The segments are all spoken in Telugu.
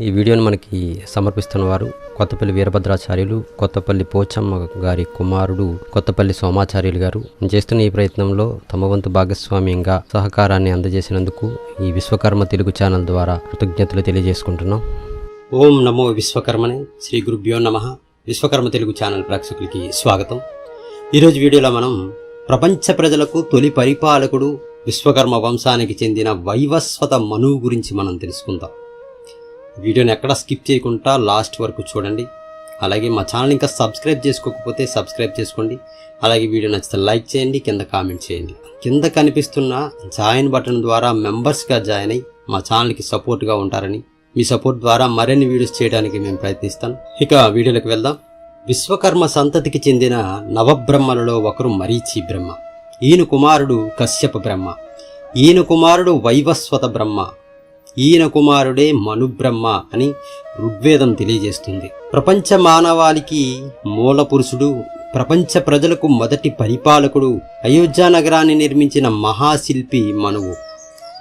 ఈ వీడియోని మనకి సమర్పిస్తున్న వారు కొత్తపల్లి వీరభద్రాచార్యులు కొత్తపల్లి పోచమ్మ గారి కుమారుడు కొత్తపల్లి సోమాచార్యులు గారు. చేస్తున్న ఈ ప్రయత్నంలో తమ వంతు భాగస్వామ్యంగా సహకారాన్ని అందజేసినందుకు ఈ విశ్వకర్మ తెలుగు ఛానల్ ద్వారా కృతజ్ఞతలు తెలియజేసుకుంటున్నాం. ఓం నమో విశ్వకర్మనే శ్రీ గురుభ్యో నమ. విశ్వకర్మ తెలుగు ఛానల్ ప్రేక్షకులకి స్వాగతం. ఈరోజు వీడియోలో మనం ప్రపంచ ప్రజలకు తొలి పరిపాలకుడు విశ్వకర్మ వంశానికి చెందిన వైవస్వత మనువు గురించి మనం తెలుసుకుందాం. వీడియోని ఎక్కడ స్కిప్ చేయకుండా లాస్ట్ వరకు చూడండి. అలాగే మా ఛానల్ ఇంకా సబ్స్క్రైబ్ చేసుకోకపోతే సబ్స్క్రైబ్ చేసుకోండి. అలాగే వీడియో నచ్చితే లైక్ చేయండి కింద కామెంట్ చేయండి. కింద కనిపిస్తున్న జాయిన్ బటన్ ద్వారా మెంబర్స్గా జాయిన్ అయ్యి మా ఛానల్కి సపోర్ట్గా ఉంటారని మీ సపోర్ట్ ద్వారా మరిన్ని వీడియోస్ చేయడానికి మేము ప్రయత్నిస్తాం. ఇక వీడియోలకు వెళ్దాం. విశ్వకర్మ సంతతికి చెందిన నవబ్రహ్మలలో ఒకరు మరీచి బ్రహ్మ ఈయన కుమారుడు కశ్యప బ్రహ్మ ఈయన కుమారుడు వైవస్వత బ్రహ్మ ఈయన కుమారుడే మనుబ్రహ్మ అని ఋగ్వేదం తెలియజేస్తుంది. ప్రపంచ మానవాళికి మూల పురుషుడు ప్రపంచ ప్రజలకు మొదటి పరిపాలకుడు అయోధ్య నగరాన్ని నిర్మించిన మహాశిల్పి మనువు.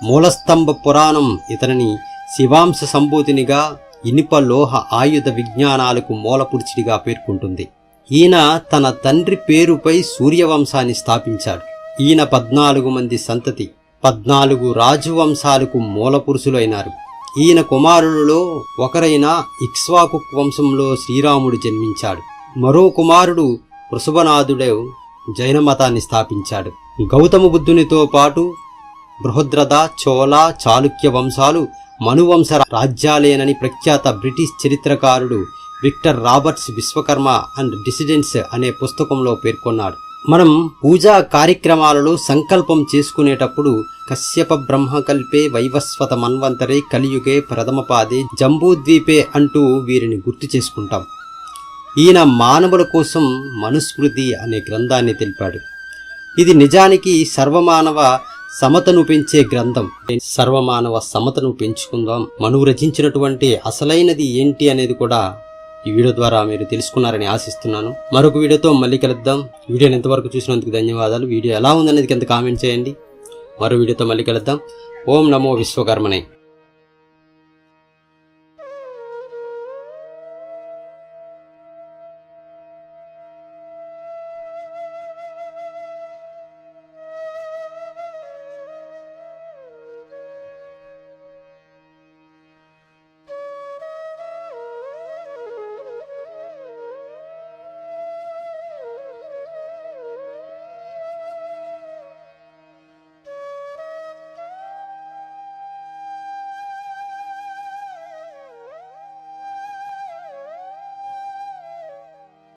మూలస్తంభ పురాణం ఇతనిని శివాంశ సంభూతినిగా ఇనుప లోహ ఆయుధ విజ్ఞానాలకు మూలపురుషుడిగా పేర్కొంటుంది. ఈయన తన తండ్రి పేరుపై సూర్యవంశాన్ని స్థాపించాడు. ఈయన పద్నాలుగు మంది సంతతి. పద్నాలుగు రాజవంశాలకు మూలపురుషులైనారు. ఈయన కుమారులలో ఒకరైన ఇక్ష్వాకు వంశంలో శ్రీరాముడు జన్మించాడు. మరో కుమారుడు వృషభనాథుడే జైన మతాన్ని స్థాపించాడు. గౌతమ బుద్ధునితో పాటు బృహద్రథ చోళ చాళుక్య వంశాలు మనువంశ రాజ్యాలేనని ప్రఖ్యాత బ్రిటిష్ చరిత్రకారుడు Victor Roberts Vishwakarma and descendants అనే పుస్తకంలో పేర్కొన్నాడు. మనం పూజా కార్యక్రమాలలో సంకల్పం చేసుకునేటప్పుడు కశ్యప బ్రహ్మకల్పే వైవస్వత మన్వంతరే కలియుగే ప్రథమపాదే జంబూద్వీపే అంటూ వీరిని గుర్తు చేసుకుంటాం. ఈయన మానవుల కోసం మనుస్మృతి అనే గ్రంథాన్ని తెలిపాడు. ఇది నిజానికి సర్వమానవ సమతను పెంచే గ్రంథం. సర్వమానవ సమతను పెంచుకుందాం. మనువు రచించినటువంటి అసలైనది ఏంటి అనేది కూడా ఈ వీడియో ద్వారా మీరు తెలుసుకున్నారని ఆశిస్తున్నాను. మరొక వీడియోతో మళ్ళీ కలుద్దాం. వీడియోని ఎంతవరకు చూసినందుకు ధన్యవాదాలు. వీడియో ఎలా ఉందనేది కింద కామెంట్ చేయండి. మరో వీడియోతో మళ్ళీ కలుద్దాం. ఓం నమో విశ్వకర్మనే.